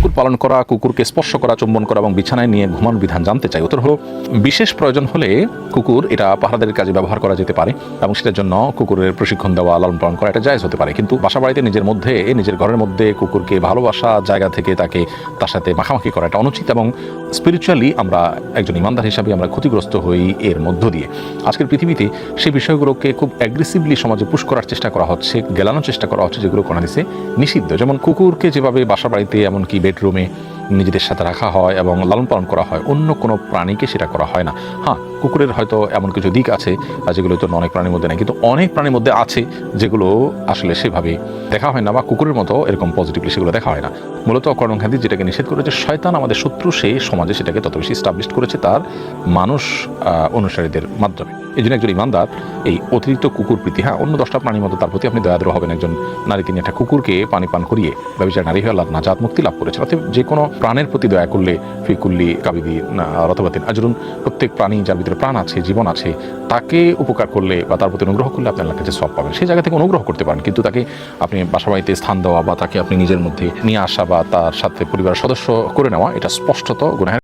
কুকুর পালন করা, কুকুরকে স্পর্শ করা, চুম্বন করা এবং বিছানায় নিয়ে ঘুমানোর বিধান জানতে চাই। উত্তর হলো, বিশেষ প্রয়োজন হলে কুকুর এটা পাহারাদের কাজে ব্যবহার করা যেতে পারে এবং সেটার জন্য কুকুরের প্রশিক্ষণ দেওয়া, লালন পালন করা এটা জায়জ হতে পারে। কিন্তু বাসা বাড়িতে নিজের মধ্যে, নিজের ঘরের মধ্যে কুকুরকে ভালোবাসা জায়গা থেকে তাকে তার সাথে মাখামাখি করা এটা অনুচিত এবং স্পিরিচুয়ালি আমরা একজন ইমানদার হিসাবে আমরা ক্ষতিগ্রস্ত হই এর মধ্য দিয়ে। আজকের পৃথিবীতে সেই বিষয়গুলোকে খুব অ্যাগ্রেসিভলি সমাজে পুশ করার চেষ্টা করা হচ্ছে, গেলানোর চেষ্টা করা হচ্ছে যেগুলো কোনা নিষিদ্ধ। যেমন কুকুরকে যেভাবে বাসা বাড়িতে এমনকি বেডরুমে নিজেদের সাথে রাখা হয় এবং লালন পালন করা হয়। অন্য কোনো প্রাণীকে সেটা করা হয় না। হ্যাঁ কুকুরের হয়তো এমন কিছু দিক আছে যেগুলো তো অনেক প্রাণীর মধ্যে নেই। কিন্তু অনেক প্রাণীর মধ্যে আছে যেগুলো আসলে সেভাবে দেখা হয় না বা কুকুরের মতো এরকম পজিটিভলি সেগুলো দেখা হয় না। মূলত খাদি যেটাকে নিষেধ করেছে, শয়তান আমাদের শত্রু, সে সমাজে সেটাকে তত বেশি স্টাবলিশ করেছে তার মানুষ অনুসারীদের মাধ্যমে। এই জন্য একজন ইমানদার এই অতিরিক্ত কুকুর প্রীতি হ্যাঁ অন্য দশটা প্রাণীর মতো তার প্রতি আপনি দয়াদ্র হবেন। একজন নারী, তিনি একটা কুকুরকে পানি পান করিয়ে ব্যবচার নারী হয়ে আল্লাহ নাজাত মুক্তি লাভ করেছে অর্থাৎ যে কোনো প্রাণের প্রতি দয়া করলে ফিকুল্লি কাবিদি রথবাতিন আজরুন, প্রত্যেক প্রাণী যার ভিতরে প্রাণ আছে, জীবন আছে, তাকে উপকার করলে বা তার প্রতি অনুগ্রহ করলে আপনি কাছে সব পাবেন। সেই জায়গা থেকে অনুগ্রহ করতে পারেন, কিন্তু তাকে আপনি বাসা বাড়িতে স্থান দেওয়া বা তাকে আপনি নিজের মধ্যে নিয়ে আসা বা তার সাথে পরিবারের সদস্য করে নেওয়া, এটা স্পষ্টত গুনাহের